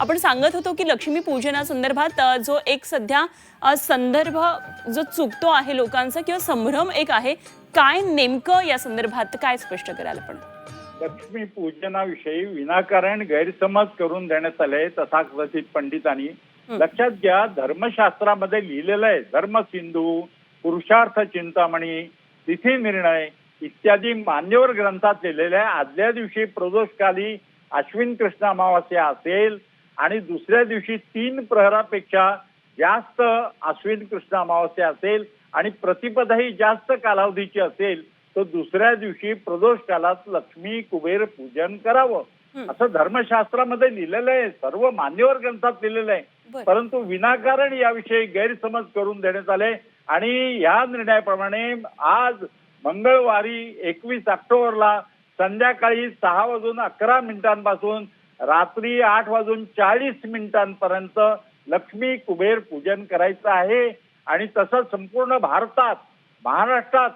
आपण सांगत होतो की लक्ष्मी पूजनासंदर्भात जो एक सध्या संदर्भ जो चुकतो आहे लोकांचा किंवा संभ्रम एक आहे काय नेमकं या संदर्भात काय स्पष्ट कराल आपण? लक्ष्मी पूजनाविषयी विनाकारण गैरसमज करून देण्यात आले तथाकथित पंडितांनी लक्षात घ्या धर्मशास्त्रामध्ये लिहिलेलं आहे धर्मसिंधू पुरुषार्थ चिंतामणी तिथी निर्णय इत्यादी मान्यवर ग्रंथात लिहिलेले आहे. आदल्या दिवशी प्रदोषकाली अश्विन कृष्ण अमावास्या असेल आणि दुसऱ्या दिवशी तीन प्रहरापेक्षा जास्त अश्विन कृष्ण अमावास्या असेल आणि प्रतिपदाही जास्त कालावधीची असेल तर दुसऱ्या दिवशी प्रदोष कालात लक्ष्मी कुबेर पूजन करावं. असं धर्मशास्त्रामध्ये लिहिलेलं आहे सर्व मान्यवर ग्रंथात लिहिलेलं आहे. परंतु विनाकारण याविषयी गैरसमज करून देण्यात आले आणि या निर्णयाप्रमाणे आज मंगळवारी एकवीस ऑक्टोबरला संध्याकाळी सहा वाजून अकरा मिनिटांपासून रात्री आठ वाजून चाळीस मिनिटांपर्यंत लक्ष्मी कुबेर पूजन करायचं आहे. आणि तसं संपूर्ण भारतात महाराष्ट्रात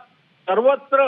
सर्वत्र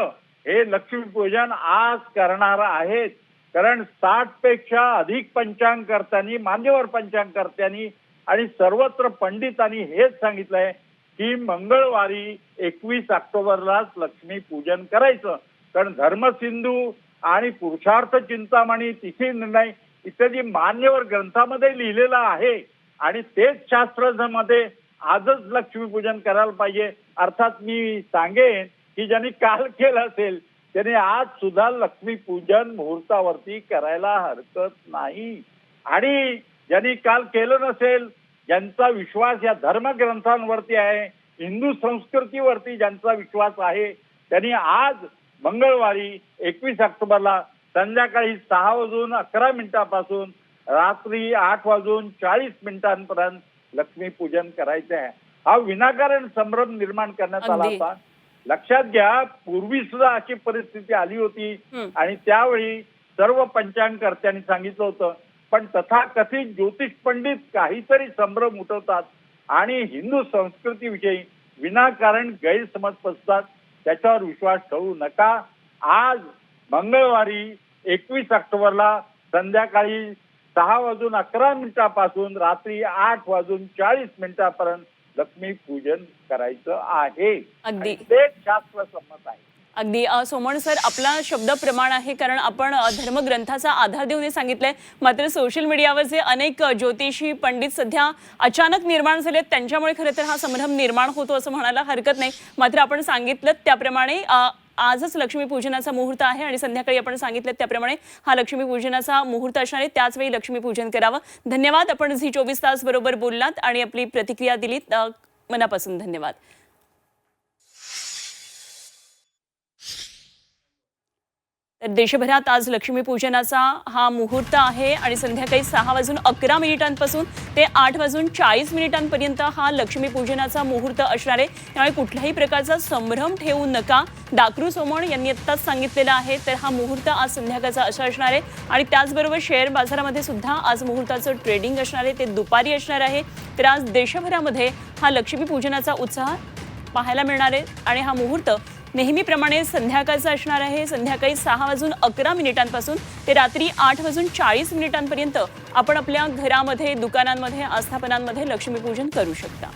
हे लक्ष्मीपूजन आज करणार आहेत. कारण साठपेक्षा अधिक पंचांगकर्त्यांनी मान्यवर पंचांगकर्त्यांनी आणि सर्वत्र पंडितांनी हेच सांगितलंय की मंगळवारी एकवीस ऑक्टोबरलाच लक्ष्मी पूजन करायचं. कारण धर्मसिंधू आणि पुरुषार्थ चिंतामणी तिथे निर्णय इत्यादी मान्यवर ग्रंथामध्ये लिहिलेलं आहे आणि तेच शास्त्रामध्ये आजच लक्ष्मीपूजन करायला पाहिजे. अर्थात मी सांगेन की ज्यांनी काल केलं असेल त्याने आज सुद्धा लक्ष्मीपूजन मुहूर्तावरती करायला हरकत नाही. आणि ज्यांनी काल केलं नसेल ज्यांचा विश्वास या धर्मग्रंथांवरती आहे हिंदू संस्कृतीवरती ज्यांचा विश्वास आहे त्यांनी आज मंगळवारी एकवीस ऑक्टोबरला संध्याकाळी सहा वाजून अकरा मिनिटापासून रात्री आठ वाजून चाळीस मिनिटांपर्यंत लक्ष्मीपूजन करायचं आहे हा विनाकारण संभ्रम निर्माण करण्यात आला. होता. लक्षात घ्या पूर्वी सुद्धा अशी परिस्थिती आली होती. आणि त्यावेळी सर्व पंचांगकर्त्यांनी सांगितलं होतं. पण तथाकथित ज्योतिष पंडित काहीतरी संभ्रम उठवतात आणि हिंदू संस्कृतीविषयी विनाकारण गैरसमज पसतात त्याच्यावर विश्वास ठेवू नका. आज मंगळवारी एकवीस ऑक्टोबरला संध्याकाळी सहा वाजून अकरा मिनिटापासून रात्री आठ वाजून चाळीस मिनिटापर्यंत लक्ष्मी पूजन करायचं आहे. तेच शास्त्र संमत आहे. अगदी सोमण सर आपला शब्द प्रमाण आहे कारण आपण धर्मग्रंथाचा आधार देऊन हे सांगितलंय. मात्र सोशल मीडियावर जे अनेक ज्योतिषी पंडित सध्या अचानक निर्माण झालेत त्यांच्यामुळे खरं तर हा संभ्रम निर्माण होतो असं म्हणायला हरकत नाही. मात्र आपण सांगितलं त्याप्रमाणे आजच लक्ष्मीपूजनाचा मुहूर्त आहे आणि संध्याकाळी आपण सांगितलं त्याप्रमाणे हा लक्ष्मीपूजनाचा मुहूर्त असणार आहे. त्याचवेळी लक्ष्मीपूजन करावं. धन्यवाद. आपण झी चोवीस तास बरोबर बोललात आणि आपली प्रतिक्रिया दिलीत. मनापासून धन्यवाद. तर देशभरात आज लक्ष्मीपूजनाचा हा मुहूर्त आहे आणि संध्याकाळी सहा वाजून अकरा मिनिटांपासून ते आठ वाजून चाळीस मिनिटांपर्यंत हा लक्ष्मीपूजनाचा मुहूर्त असणार आहे. त्यामुळे कुठल्याही प्रकारचा संभ्रम ठेवू नका. डाकरू सोमण यांनी आत्ताच सांगितलेलं आहे तर हा मुहूर्त आज संध्याकाळचा असा असणार आहे. आणि त्याचबरोबर शेअर बाजारामध्ये सुद्धा आज मुहूर्ताचं ट्रेडिंग असणार आहे ते दुपारी असणार आहे. तर आज देशभरामध्ये हा लक्ष्मीपूजनाचा उत्साह पाहायला मिळणार आहे आणि हा मुहूर्त नेहमीप्रमाणे संध्याकाळचं असणार आहे. संध्याकाळी सहा वाजून अकरा मिनिटांपासून ते रात्री आठ वाजून चाळीस मिनिटांपर्यंत आपण आपल्या घरामध्ये दुकानांमध्ये आस्थापनांमध्ये लक्ष्मीपूजन करू शकता.